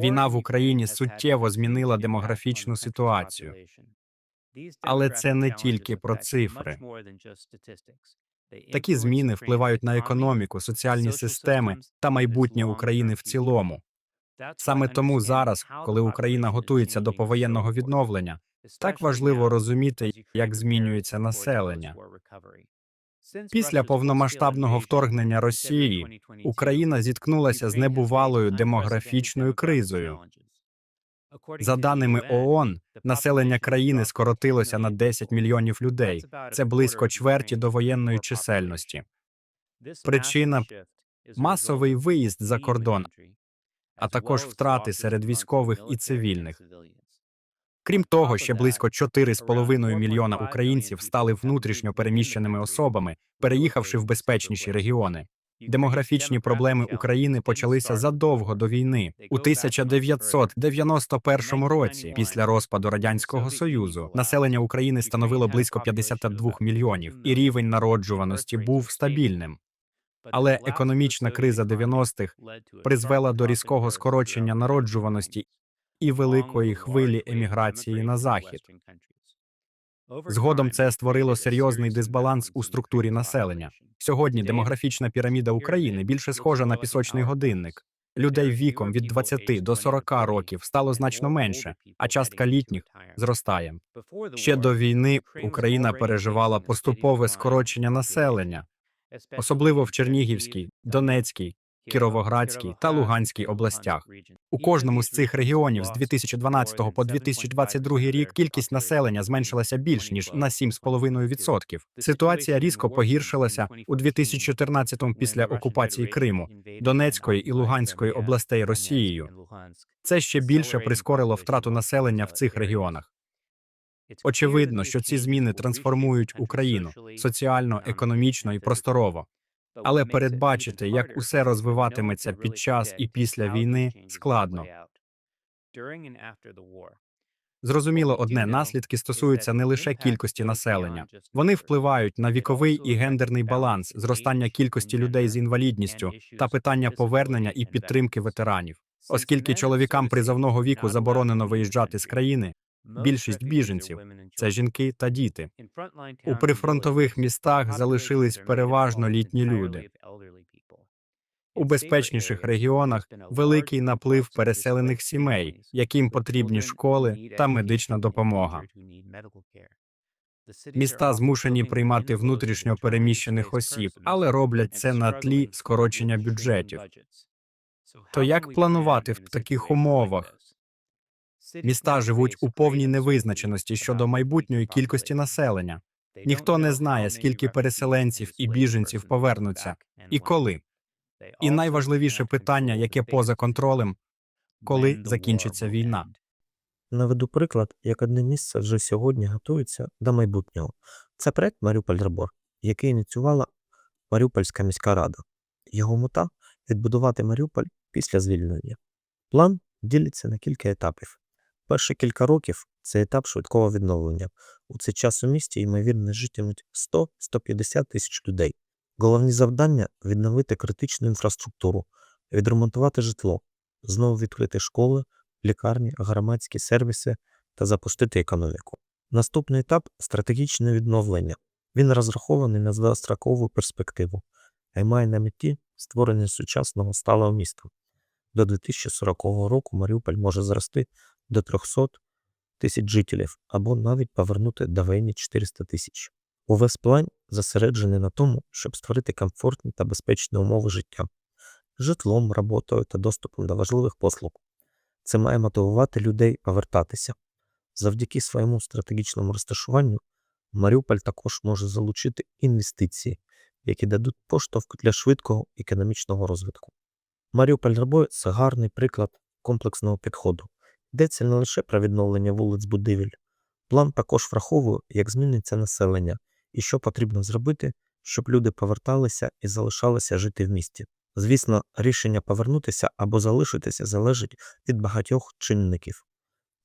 Війна в Україні суттєво змінила демографічну ситуацію. Але це не тільки про цифри. Такі зміни впливають на економіку, соціальні системи та майбутнє України в цілому. Саме тому зараз, коли Україна готується до повоєнного відновлення, так важливо розуміти, як змінюється населення. Після повномасштабного вторгнення Росії Україна зіткнулася з небувалою демографічною кризою. За даними ООН, населення країни скоротилося на 10 мільйонів людей. Це близько чверті до воєнної чисельності. Причина – масовий виїзд за кордон, а також втрати серед військових і цивільних. Крім того, ще близько 4,5 мільйона українців стали внутрішньо переміщеними особами, переїхавши в безпечніші регіони. Демографічні проблеми України почалися задовго до війни у 1991 році. Після розпаду радянського союзу населення України становило близько 52 мільйонів, і рівень народжуваності був стабільним. Але економічна криза 90-х призвела до різкого скорочення народжуваності і великої хвилі еміграції на захід. Згодом це створило серйозний дисбаланс у структурі населення. Сьогодні демографічна піраміда України більше схожа на пісочний годинник. Людей віком від 20 до 40 років стало значно менше, а частка літніх зростає. Ще до війни Україна переживала поступове скорочення населення, особливо в Чернігівській, Донецькій, Кіровоградській та Луганській областях. У кожному з цих регіонів з 2012 по 2022 рік кількість населення зменшилася більш ніж на 7,5%. Ситуація різко погіршилася у 2014-му після окупації Криму, Донецької і Луганської областей Росією. Це ще більше прискорило втрату населення в цих регіонах. Очевидно, що ці зміни трансформують Україну соціально, економічно і просторово. Але передбачити, як усе розвиватиметься під час і після війни, складно. Зрозуміло, одне наслідки стосуються не лише кількості населення, вони впливають на віковий і гендерний баланс, зростання кількості людей з інвалідністю та питання повернення і підтримки ветеранів. Оскільки чоловікам призовного віку заборонено виїжджати з країни, більшість біженців це жінки та діти. У прифронтових містах залишились переважно літні люди. У безпечніших регіонах великий наплив переселених сімей, яким потрібні школи та медична допомога. Міста змушені приймати внутрішньо переміщених осіб, але роблять це на тлі скорочення бюджетів. То як планувати в таких умовах? Міста живуть у повній невизначеності щодо майбутньої кількості населення. Ніхто не знає, скільки переселенців і біженців повернуться і коли. І найважливіше питання, яке поза контролем, коли закінчиться війна. Наведу приклад, як одне місце вже сьогодні готується до майбутнього. Це проект Маріуполь Ребор, який ініціювала Маріупольська міська рада. Його мета відбудувати Маріуполь після звільнення. План ділиться на кілька етапів. Перші кілька років це етап швидкого відновлення. У цей час у місті, ймовірно, житимуть 100-150 тисяч людей. Головні завдання відновити критичну інфраструктуру, відремонтувати житло, знову відкрити школи, лікарні, громадські сервіси та запустити економіку. Наступний етап стратегічне відновлення. Він розрахований на довгострокову перспективу і має на меті створення сучасного сталого міста. До 2040 року Маріуполь може зрости до 300 тисяч жителів або навіть повернути війни 400 тисяч. Увесь план зосереджений на тому, щоб створити комфортні та безпечні умови життя, житлом, роботою та доступом до важливих послуг. Це має мотивувати людей повертатися. Завдяки своєму стратегічному розташуванню Маріуполь також може залучити інвестиції, які дадуть поштовх для швидкого економічного розвитку. Маріуполь Рабой це гарний приклад комплексного підходу. Йдеться не лише про відновлення вулиць будівель. План також враховує, як зміниться населення і що потрібно зробити, щоб люди поверталися і залишалися жити в місті. Звісно, рішення повернутися або залишитися залежить від багатьох чинників.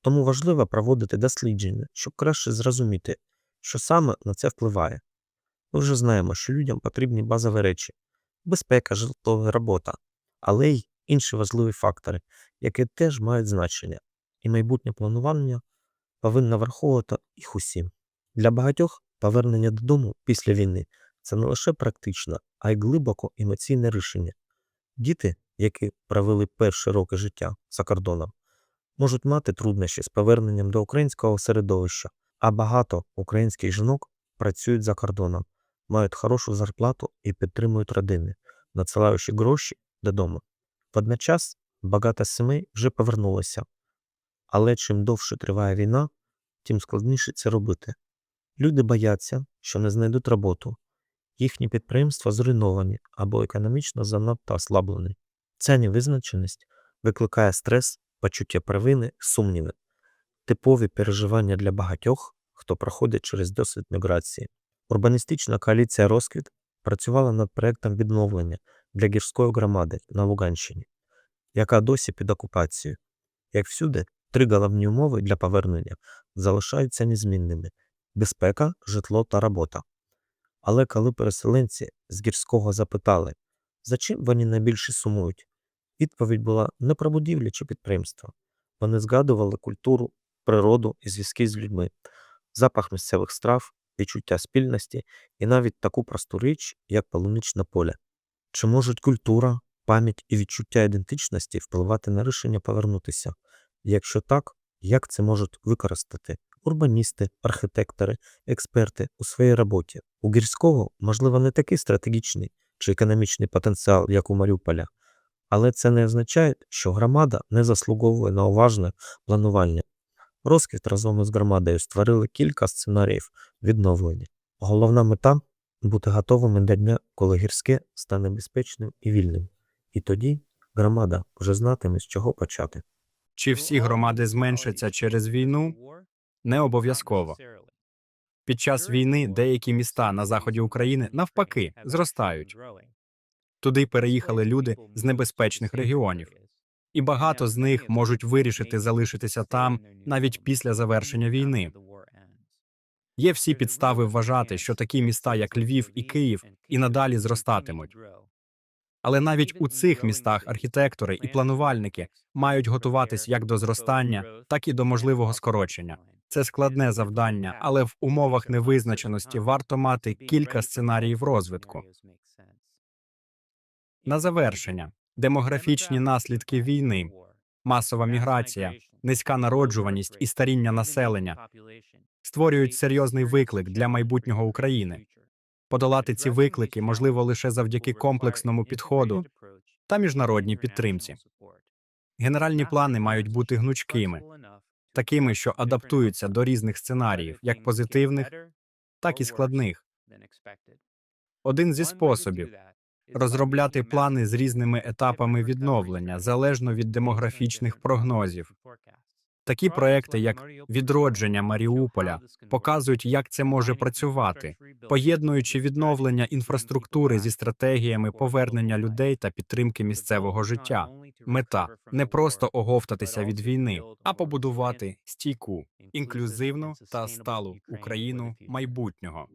Тому важливо проводити дослідження, щоб краще зрозуміти, що саме на це впливає. Ми вже знаємо, що людям потрібні базові речі безпека, житло, робота, але й інші важливі фактори, які теж мають значення, і майбутнє планування повинно враховувати їх усі. Для багатьох повернення додому після війни це не лише практичне, а й глибоко емоційне рішення. Діти, які провели перші роки життя за кордоном, можуть мати труднощі з поверненням до українського середовища, а багато українських жінок працюють за кордоном, мають хорошу зарплату і підтримують родини, надсилаючи гроші додому. Водночас багато сімей вже повернулося, але чим довше триває війна, тим складніше це робити. Люди бояться, що не знайдуть роботу, їхні підприємства зруйновані або економічно занадто ослаблені. Ця невизначеність викликає стрес, почуття провини, сумніви, типові переживання для багатьох, хто проходить через досвід міграції. Урбаністична коаліція Розквіт працювала над проектом відновлення для гірської громади на Луганщині, яка досі під окупацією. Як всюди, три головні умови для повернення залишаються незмінними безпека, житло та робота. Але коли переселенці з гірського запитали, за чим вони найбільше сумують, відповідь була не про будівлі чи підприємства. Вони згадували культуру, природу і зв'язки з людьми, запах місцевих страв, відчуття спільності і навіть таку просту річ, як полуничне поле. Чи можуть культура, пам'ять і відчуття ідентичності впливати на рішення повернутися? Якщо так, як це можуть використати урбаністи, архітектори, експерти у своїй роботі? У гірського, можливо, не такий стратегічний чи економічний потенціал, як у Маріуполя, але це не означає, що громада не заслуговує на уважне планування. Розквіт разом із громадою створили кілька сценаріїв відновлення. Головна мета бути готовими до дня, коли гірське стане безпечним і вільним. І тоді громада вже знатиме, з чого почати. Чи всі громади зменшаться через війну? Не обов'язково. Під час війни деякі міста на заході України навпаки зростають. Туди переїхали люди з небезпечних регіонів, і багато з них можуть вирішити залишитися там навіть після завершення війни. Є всі підстави вважати, що такі міста, як Львів і Київ, і надалі зростатимуть. Але навіть у цих містах архітектори і планувальники мають готуватись як до зростання, так і до можливого скорочення. Це складне завдання, але в умовах невизначеності варто мати кілька сценаріїв розвитку. На завершення демографічні наслідки війни, масова міграція, низька народжуваність і старіння населення створюють серйозний виклик для майбутнього України. Подолати ці виклики можливо лише завдяки комплексному підходу та міжнародній підтримці. Генеральні плани мають бути гнучкими, такими, що адаптуються до різних сценаріїв, як позитивних, так і складних. Один зі способів розробляти плани з різними етапами відновлення залежно від демографічних прогнозів. Такі проекти, як відродження Маріуполя, показують, як це може працювати, поєднуючи відновлення інфраструктури зі стратегіями повернення людей та підтримки місцевого життя. Мета не просто оговтатися від війни, а побудувати стійку, інклюзивну та сталу Україну майбутнього.